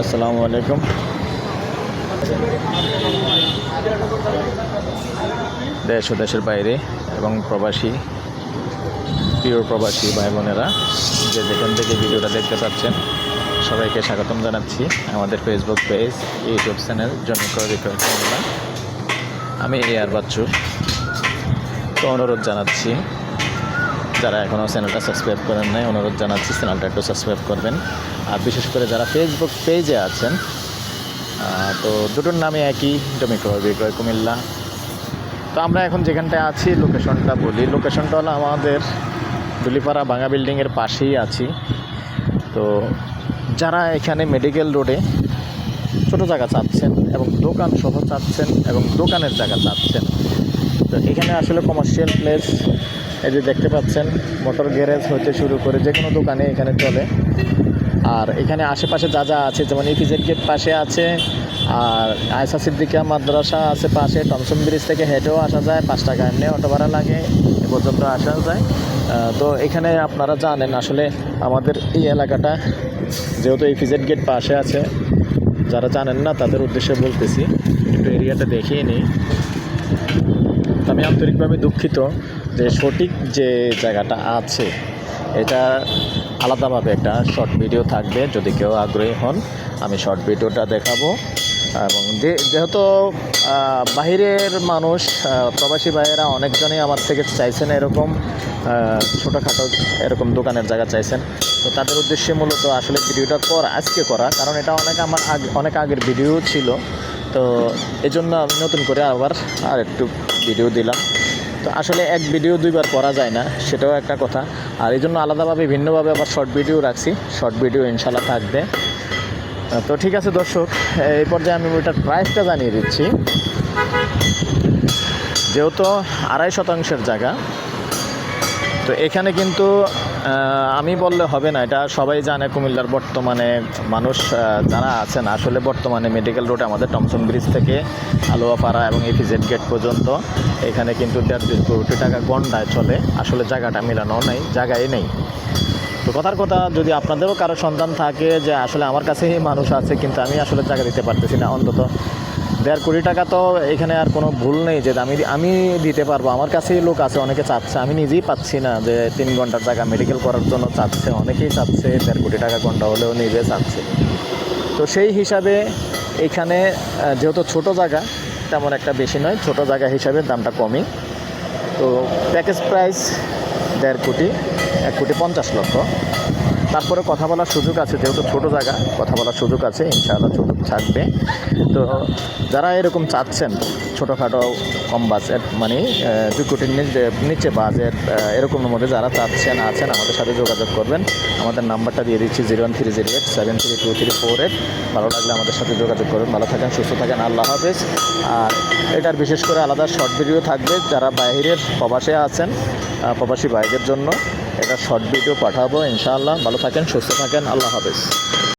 আসসালামু আলাইকুম। দেশ ও দেশের বাইরে এবং প্রবাসী, প্রিয় প্রবাসী ভাই বোনেরা, যে যেখান থেকে ভিডিওটা দেখতে পাচ্ছেন, সবাইকে স্বাগতম জানাচ্ছি আমাদের ফেসবুক পেজ ইউটিউব চ্যানেল জমি ক্রয় আমি এ আর বাচ্চু। তো অনুরোধ জানাচ্ছি যারা এখনও চ্যানেলটা সাবস্ক্রাইব করেন নাই, অনুরোধ জানাচ্ছি চ্যানেলটা একটু সাবস্ক্রাইব করবেন। আর বিশেষ করে যারা ফেসবুক পেজে আছেন তো দুটোর নামে একই জমি ক্রয় বিক্রয় কুমিল্লা। তো আমরা এখন যেখানটায় আছি লোকেশনটা বলি। লোকেশনটা হলো আমাদের দুলিপাড়া ভাঙা বিল্ডিংয়ের পাশেই আছি। তো যারা এখানে মেডিকেল রোডে ছোটো জায়গা চাচ্ছেন এবং দোকান সহ চাচ্ছেন এবং দোকানের জায়গা চাচ্ছেন, তো এখানে আসলে কমার্শিয়াল প্লেস এই যে দেখতে পাচ্ছেন মোটর গ্যারেজ হতে শুরু করে যে কোনো দোকানে এখানে চলে। আর এখানে আশেপাশে যা যা আছে, যেমন ইপিজেড গেট পাশে আছে, আর আয়সা সিদ্দিকা মাদ্রাসা আছে পাশে টমসম ব্রিজ থেকে হেঁটেও আসা যায়, পাঁচ টাকা এমনি অটো ভাড়া লাগে, এ পর্যন্ত আসা যায়। তো এখানে আপনারা জানেন আসলে আমাদের এই এলাকাটা, যেহেতু ইপিজেড গেট পাশে আছে, যারা জানেন না তাদের উদ্দেশ্যে বলতেছি, একটু এরিয়াটা দেখিয়ে নিই। আমি আন্তরিকভাবে দুঃখিত যে সঠিক যে জায়গাটা আছে, এটা আলাদাভাবে একটা শর্ট ভিডিও থাকবে। যদি কেউ আগ্রহী হন, আমি শর্ট ভিডিওটা দেখাবো। এবং যেহেতু বাহিরের মানুষ প্রবাসী ভাইয়েরা অনেকজনই আমার থেকে চাইছেন এরকম ছোটোখাটো এরকম দোকানের জায়গা চাইছেন। তো তাদের উদ্দেশ্যে মূলত আসলে ভিডিওটা করা, আজকে করা। কারণ এটা অনেক আমার আগে, অনেক আগের ভিডিও ছিল। তো এজন্য আমি নতুন করে আবার আর একটু ভিডিও দিলাম। তো আসলে এক ভিডিও দুইবার করা যায় না, সেটাও একটা কথা। আর এই জন্য আলাদাভাবে, ভিন্নভাবে আবার শর্ট ভিডিও রাখছি। শর্ট ভিডিও ইনশাল্লাহ থাকবে। তো ঠিক আছে দর্শক এই পর্যায়ে আমি ওইটার প্রাইসটা জানিয়ে দিচ্ছি। যেহেতু আড়াই শতাংশের জায়গা, তো এখানে কিন্তু আমি বললে হবে না, এটা সবাই জানে কুমিল্লার বর্তমানে মানুষ যারা আছেন, আসলে বর্তমানে মেডিকেল রোড আমাদের টমসন ব্রিজ থেকে আলোয়াপাড়া এবং এপিজেড গেট পর্যন্ত, এখানে কিন্তু দেড় দুই কোটি টাকা গন্ডায় চলে। আসলে জায়গাটা মিলানো নেই জায়গায় নেই। তো কথার কথা, যদি আপনাদেরও কারও সন্তান থাকে যে আসলে আমার কাছেই মানুষ আছে, কিন্তু আমি আসলে জায়গা দিতে পারতেছি না, অন্তত দেড় কোটি টাকা তো এখানে আর কোনো ভুল নেই যে আমি আমি দিতে পারব। আমার কাছেই লোক আছে, অনেকে চাচ্ছে। আমি নিজেই পাচ্ছি না যে তিন ঘণ্টার জায়গা মেডিকেল করার জন্য চাচ্ছে। অনেকেই চাচ্ছে দেড় কোটি টাকা ঘণ্টা হলেও নিজে চাচ্ছে। তো সেই হিসাবে এখানে যেহেতু ছোট জায়গা, তেমন একটা বেশি নয়। ছোট জায়গা হিসাবে দামটা কমই। তো প্যাকেজ প্রাইস দেড় কোটি, এক কোটি পঞ্চাশ লক্ষ। তারপরে কথা বলার সুযোগ আছে, যেহেতু ছোটো জায়গা, কথা বলার সুযোগ আছে, ইনশাআল্লাহ সুযোগ থাকবে। তো যারা এরকম চাচ্ছেন, ছোটোখাটো কম বাজেট মানে দুই কোটির নিচে বাজেট এরকমের মধ্যে যারা চাচ্ছেন, আছেন, আমাদের সাথে যোগাযোগ করবেন। আমাদের নাম্বারটা দিয়ে দিচ্ছি zero one three zero eight seven three two three four eight. ভালো লাগলে আমাদের সাথে যোগাযোগ করবেন ভালো থাকেন, সুস্থ থাকেন। আল্লাহ হাফেজ। আর এটার বিশেষ করে আলাদা শর্ট ভিডিও থাকবে। যারা বাইরের প্রবাসে আছেন প্রবাসী ভাইদের জন্য এটা শর্ট ভিডিও পাঠাবো ইনশাআল্লাহ। ভালো থাকেন সুস্থ থাকেন। আল্লাহ হাফেজ।